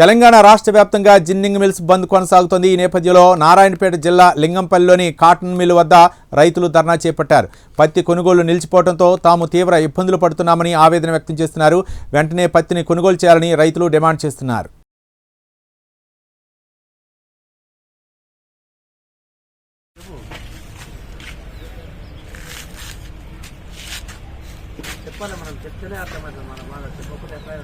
తెలంగాణ రాష్ట్ర వ్యాప్తంగా ginning mills బంద్ కొనసాగుతోంది. ఈ నేపథ్యంలో నారాయణపేట జిల్లా లింగంపల్లిలోని కాటన్ మిల్ వద్ద రైతులు ధర్నా చేపట్టారు. పత్తి కొనుగోలు నిలిచిపోవడంతో తాము తీవ్ర ఇబ్బందులు పడుతున్నామని ఆవేదన వ్యక్తం చేస్తున్నారు. వెంటనే పత్తిని కొనుగోలు చేయాలని రైతులు డిమాండ్ చేస్తున్నారు. చెప్పాలి మనం చెప్తేనే అర్థమవుతుంది. మనం బాగా చెప్పకపోతే ఎట్లా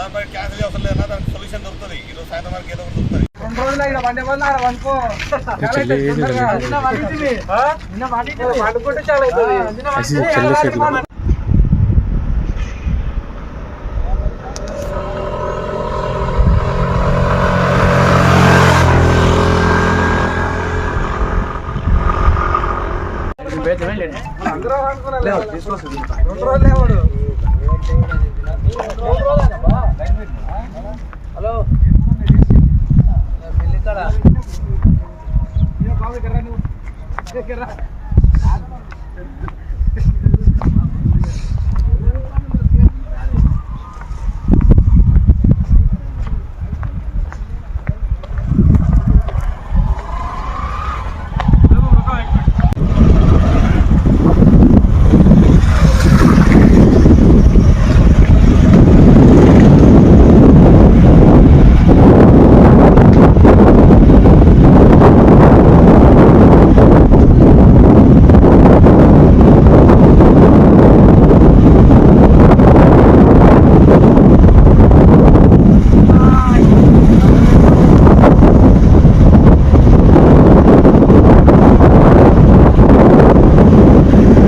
అర్థం పదార్థాలు క్యాన్సిల్ అవసరం లేదా దానికి సొల్యూషన్ దొరుకుతుంది. ఈ రోజు సాయంత్రం వరకు ఏదో దొరుకుతుంది. రెండు రోజులు ఇక్కడ వండే వాళ్ళు ఆడ వండుకో. వండుకుంటే చాలా అవుతుంది. నిన్న వండింటివి. అందరూ వండుకున్నారు. రెండు రోజులు లేవాడు హలో. పెళ్ళికాడ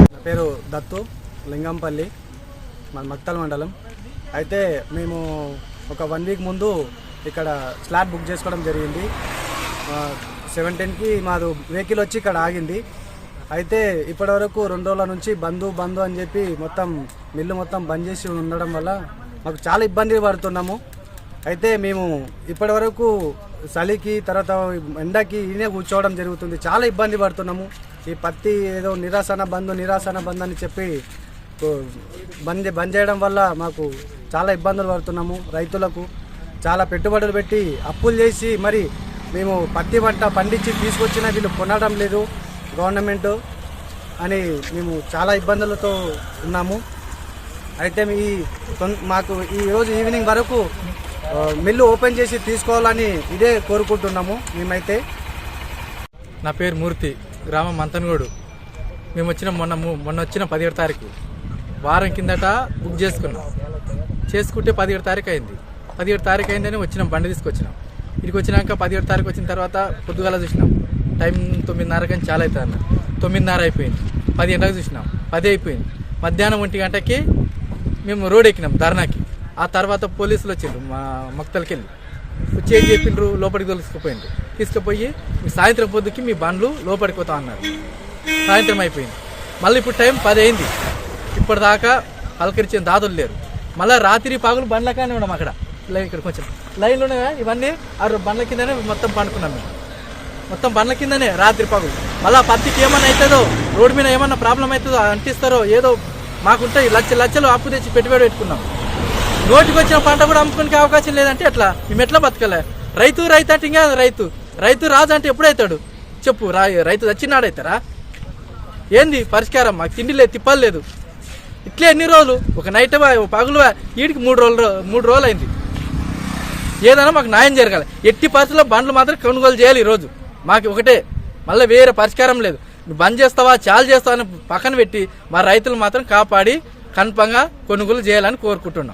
నా పేరు దత్తు లింగంపల్లి మన మక్తల్ మండలం. అయితే మేము ఒక వన్ వీక్ ముందు ఇక్కడ స్లాట్ బుక్ చేసుకోవడం జరిగింది. సెవెంటీన్కి మాది వెహికల్ వచ్చి ఇక్కడ ఆగింది. అయితే ఇప్పటివరకు రెండు రోజుల నుంచి బంధు బంధు అని చెప్పి మొత్తం మిల్లు మొత్తం బంద్ చేసి ఉండడం వల్ల మాకు చాలా ఇబ్బంది పడుతున్నాము. అయితే మేము ఇప్పటివరకు చలికి తర్వాత ఎండకి ఈయనే కూర్చోవడం జరుగుతుంది. చాలా ఇబ్బంది పడుతున్నాము. ఈ పత్తి ఏదో నిరాశన బంధు నిరాశన బంధు అని చెప్పి బంద్ బంద్ చేయడం వల్ల మాకు చాలా ఇబ్బందులు పడుతున్నాము. రైతులకు చాలా పెట్టుబడులు పెట్టి అప్పులు చేసి మరి మేము పత్తి పంట పండించి తీసుకొచ్చిన వీళ్ళు కొనడం లేదు. గవర్నమెంట్ అని మేము చాలా ఇబ్బందులతో ఉన్నాము. అయితే మీ మాకు ఈ రోజు ఈవినింగ్ వరకు మిల్లు ఓపెన్ చేసి తీసుకోవాలని ఇదే కోరుకుంటున్నాము మేమైతే. నా పేరు మూర్తి. గ్రామం మంతన్గోడు. మేము వచ్చిన మొన్న మొన్న వచ్చిన పదిహేడు తారీఖు. వారం కిందట బుక్ చేసుకున్నాం. చేసుకుంటే పదిహేడు తారీఖు అయింది. పదిహేడు తారీఖు అయిందని వచ్చినాం బండి తీసుకొచ్చినాం. ఇక్కడికి వచ్చినాక పదిహేడు తారీఖు వచ్చిన తర్వాత పొద్దుగాల చూసినాం. టైం తొమ్మిదిన్నర కానీ చాలా అవుతుంది అన్న తొమ్మిదిన్నర అయిపోయింది. పది గంటలకు చూసినాం. పది అయిపోయింది. మధ్యాహ్నం ఒంటి గంటకి మేము రోడ్ ఎక్కినాం ధర్నాకి. ఆ తర్వాత పోలీసులు వచ్చిండ్రు మా మక్తలకి వెళ్ళి. వచ్చి ఏం చెప్పిండ్రు? లోపలికి తీసుకుపోయిండ్రు తీసుకుపోయి మీ సాయంత్రం పొద్దుకి మీ బండ్లు లోపలికి పోతా అన్నారు. సాయంత్రం అయిపోయింది. మళ్ళీ ఇప్పుడు టైం పది అయింది. ఇప్పటిదాకా పలకరించిన దాదులు లేరు. మళ్ళీ రాత్రి పాగులు బండ్లకానే ఉన్నాం అక్కడ. లైన్ ఇక్కడ కొంచెం. లైన్లు ఉన్నాయా ఇవన్నీ ఆ బండ్ల కిందనే మొత్తం పండుకున్నాం మేము. మొత్తం బండ్ల కిందనే రాత్రి పగులు. మళ్ళీ పత్తికి ఏమన్నా అవుతుందో రోడ్డు మీద ఏమన్నా ప్రాబ్లం అవుతుందో అంటిస్తారో ఏదో మాకుంటాయి లక్ష లక్షలు అప్పు తెచ్చి పెట్టుబడి పెట్టుకున్నాం. నోటికి వచ్చిన పంట కూడా అమ్ముకునే అవకాశం లేదంటే ఎట్లా? మేము ఎట్లా బతకలే. రైతు రైతు అంటే ఇంకా రైతు. రైతు రాజు అంటే ఎప్పుడైతాడు చెప్పు రా రైతు చచ్చినాడైతారా ఏంది పరిష్కారం? మాకు తిండి లేదు తిప్పలు లేదు. ఇట్లే ఎన్ని రోజులు? ఒక నైట్ పగులు వీడికి మూడు రోజులు మూడు రోజులు అయింది. ఏదైనా మాకు న్యాయం జరగాలి. ఎట్టి పరిస్థితుల్లో బండ్లు మాత్రం కొనుగోలు చేయాలి ఈరోజు. మాకు ఒకటే. మళ్ళీ వేరే పరిష్కారం లేదు. నువ్వు బంద్ చేస్తావా చాలు చేస్తావా అని పక్కన పెట్టి మా రైతులు మాత్రం కాపాడి కన్పంగా కొనుగోలు చేయాలని కోరుకుంటున్నాం.